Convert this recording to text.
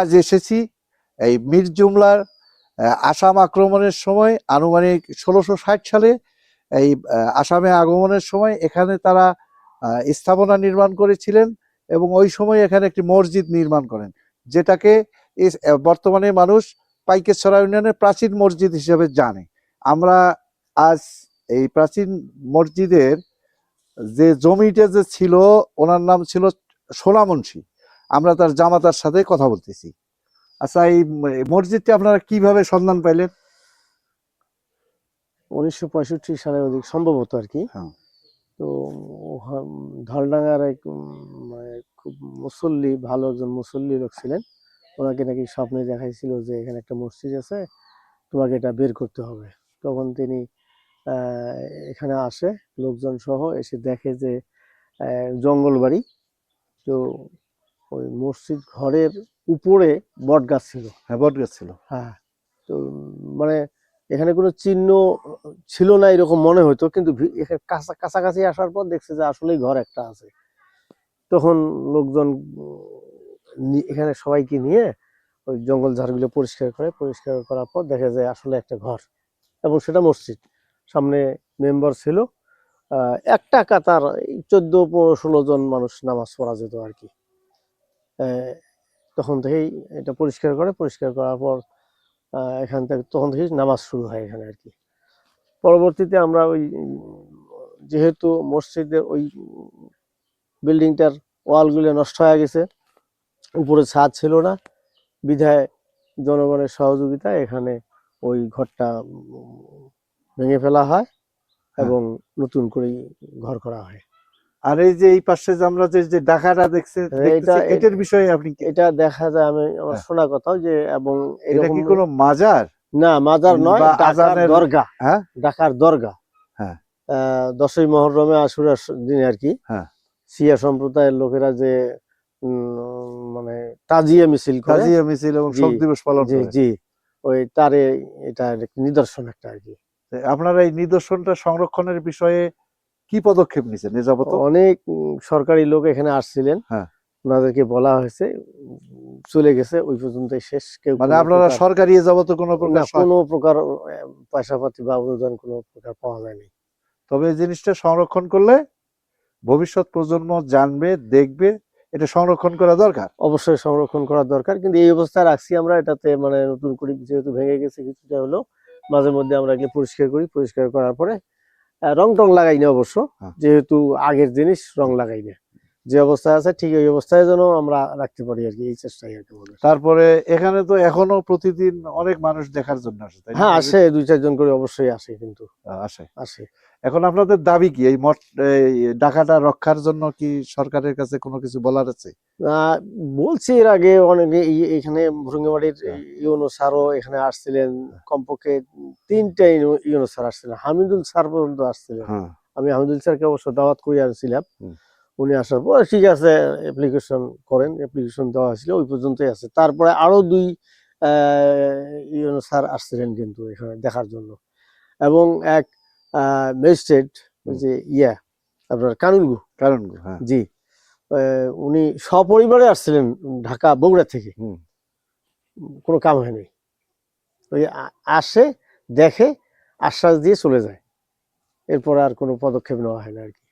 আজ এসেছি। এই মীর জুমলার আসাম আক্রমণের সময়, আনুমানিক ষোলোশো ষাট সালে এই আসামে আগমনের সময় এখানে তারা স্থাপনা নির্মাণ করেছিলেন এবং ওই সময় এখানে একটি মসজিদ নির্মাণ করেন, যেটাকে বর্তমানে মানুষ পাইকেশ্বরা ইউনিয়নের প্রাচীন মসজিদ হিসেবে জানে। আমরা আজ এই প্রাচীন মসজিদের যে জমিটা যে ছিল, ওনার নাম ছিল সোনামুন্সি আমরা তার জামাতার সাথে কথা বলতেছি। আচ্ছা এই মসজিদটি আপনারা কীভাবে সন্ধান পাইলেন? উনিশশো পঁয়ষট্টি সালের অধিক সম্ভবত আর কি। হ্যাঁ। তো ধলডাঙ্গার এক মানে খুব মুসল্লি ভালো একজন মুসল্লি লোক ছিলেন। ওনাকে নাকি স্বপ্নে দেখাইছিল যে এখানে একটা মসজিদ আছে তোমাকে এটা বের করতে হবে। তখন তিনি এখানে আসে লোকজন সহ এসে দেখে যে জঙ্গল বাড়ি তো ওই মসজিদ ঘরের উপরে বট গাছ ছিল। হ্যাঁ বট গাছ ছিল। হ্যাঁ তো মানে এখানে কোনো চিহ্ন ছিল না এরকম মনে হতো কিন্তু এখানে কাছা- কাছাকাছি আসার পর দেখছে যে আসলেই ঘর একটা আছে। তখন লোকজন এখানে সবাইকে নিয়ে ওই জঙ্গল ঝাড়গুলো পরিষ্কার করে পরিষ্কার করার পর দেখে যায় আসলে একটা ঘর এবং সেটা মসজিদ। সামনে মেম্বার ছিল। একটা কাতার চোদ্দ পনেরো ষোলো জন মানুষ নামাজ পড়া যেত আর কি। তখন থেকেই এটা পরিষ্কার করে পরিষ্কার করার পর এখান থেকে তখন থেকেই নামাজ শুরু হয় এখানে আর কি। পরবর্তীতে আমরা ওই যেহেতু মসজিদের ওই বিল্ডিংটার ওয়ালগুলো নষ্ট হয়ে গেছে উপরে ছাদ ছিল না বিধায় জনগণের সহযোগিতা এখানে ওই ঘরটা ভেঙে ফেলা হয় এবং নতুন করে ঘর করা হয়। আর এই যে এই পাশে যে আমরা যে যে ডাকাটা দেখছে এটা- এটার বিষয়ে আপনি এটা দেখা যায় আমি আমার হ্যাঁ। শোনা কথাও যে এবং এটা কি কোনো মাজার? না মাজার নয় আজানের- দরগা। হ্যাঁ? ঢাকার দরগা। হ্যাঁ। দশই মহরমে আশুরার দিনে আর কি। হ্যাঁ। শিয়া সম্প্রদায়ের লোকেরা যে মানে তাজিয়া মিছিল করে। তাজিয়া মিছিল এবং শোক দিবস পালন করে। জি। ওই তারে এটা নিদর্শন একটা আর কি। আপনারা এই নিদর্শনটা সংরক্ষণের বিষয়ে কি পদক্ষেপ নিছেন এ যাবত অনেক সরকারি লোক এখানে আসছিলেন। হ্যাঁ। ওনাদেরকে বলা হয়েছে চলে গেছে ওই পর্যন্ত শেষ। কেউ মানে আপনারা সরকারি এ যাবত কোনো প্রকার কোনো প্রকার পয়সা পাতি বা অনুদান কোনো প্রকার পাওয়া যায়নি। তবে এই জিনিসটা সংরক্ষণ করলে ভবিষ্যৎ প্রজন্ম জানবে দেখবে এটা সংরক্ষণ করা দরকার। অবশ্যই সংরক্ষণ করা দরকার কিন্তু এই অবস্থায় রাখছি আমরা এটাতে মানে নতুন করে যেহেতু ভেঙে গেছে কিছুটা হলো মাঝে মধ্যে আমরা এগুলো পরিষ্কার করি পরিষ্কার করার পরে রং টং লাগাই না অবশ্য হ্যাঁ। যেহেতু আগের জিনিস রং লাগাই না যে অবস্থায় আছে ঠিক ওই অবস্থায় যেন আমরা রাখতে পারি আর কি এই চেষ্টাই আর কি। তারপরে এখানে তো এখনও প্রতিদিন অনেক মানুষ দেখার জন্য আসে হ্যাঁ আসে দুই চারজন করে অবশ্যই আসে কিন্তু। আসে। আসে। এখন আপনাদের দাবি কি এই মঠ এই ডাকাটা রক্ষার জন্য কি সরকারের কাছে কোনো কিছু বলার আছে? বলছি এর আগে অনেকে এই- এখানে ভুরুঙ্গামাটির হ্যাঁ। ইউনো স্যারও এখানে আসছিলেন কমপক্ষে তিনটা ইউনো- স্যার আসছিলেন। হামিদুল স্যার পর্যন্ত আসছিলেন। হ্যাঁ। আমি হামিদুল স্যারকে অবশ্য দাওয়াত করে আনছিলাম। উনি আসার পর ঠিক আছে অ্যাপ্লিকেশন করেন অ্যাপ্লিকেশন দেওয়া হয়েছিল ওই পর্যন্তই আছে। তারপরে আরও দুই ইউনো স্যার আসছিলেন কিন্তু এখানে দেখার জন্য। এবং এক ম্যাজিস্ট্রেট। যে ইয়া আপনার কানুনগু হ্যাঁ। জি। উনি সপরিবারে আসছিলেন ঢাকা বগুড়া থেকে। কোনো কাম হয়নি। ওই আসে দেখে আশ্বাস দিয়ে চলে যায়। এরপর আর কোনো পদক্ষেপ নেওয়া হয় না আর কি।